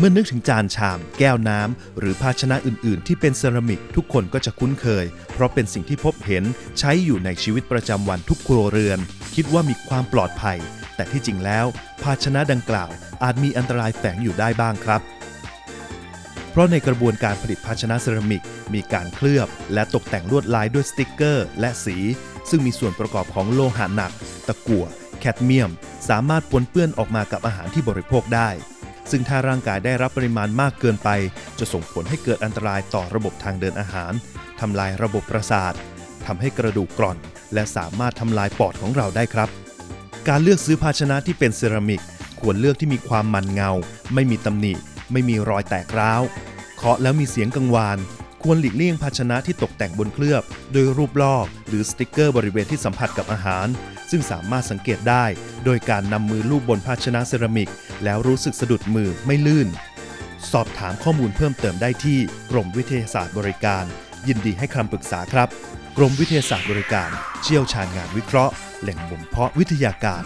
เมื่อนึกถึงจานชาม แก้วน้ำ หรือภาชนะอื่น ๆ ที่เป็นเซรามิกทุกคนก็จะคุ้นเคย เพราะเป็นสิ่งที่พบเห็นใช้อยู่ในชีวิตประจำวันทุกครัวเรือน คิดว่ามีความปลอดภัย แต่ที่จริงแล้ว ภาชนะดังกล่าวอาจมีอันตรายแฝงอยู่ได้บ้างครับ เพราะในกระบวนการผลิตภาชนะเซรามิก มีการเคลือบ และตกแต่งลวดลายด้วยสติกเกอร์ และสี ซึ่งมีส่วนประกอบของโลหะหนัก ตะกั่ว แคดเมียม สามารถปนเปื้อนออกมากับอาหารที่บริโภคได้ ซึ่งถ้าร่างกายได้รับปริมาณมากเกินไป จะส่งผลให้เกิดอันตรายต่อระบบทางเดินอาหารทำลายระบบประสาททำให้กระดูกกร่อน และสามารถทำลายปอดของเราได้ครับ การเลือกซื้อภาชนะที่เป็นเซรามิก ควรเลือกที่มีความมันเงา ไม่มีตำหนิ ไม่มีรอยแตกร้าวเคาะแล้วมีเสียงกังวาน ควรหลีกเลี่ยงภาชนะที่ตกแต่งบนเคลือบโดยรูปลอก หรือสติกเกอร์บริเวณที่สัมผัสกับอาหาร ซึ่งสามารถสังเกตได้ โดยการนำมือลูบบนภาชนะเซรามิก แล้วรู้สึกสะดุดมือไม่ลื่น สอบถามข้อมูลเพิ่มเติมได้ที่กรมวิทยาศาสตร์บริการ ยินดีให้คำปรึกษาครับ กรมวิทยาศาสตร์บริการ เชี่ยวชาญงานวิเคราะห์ แหล่งบ่มเพาะวิทยาการ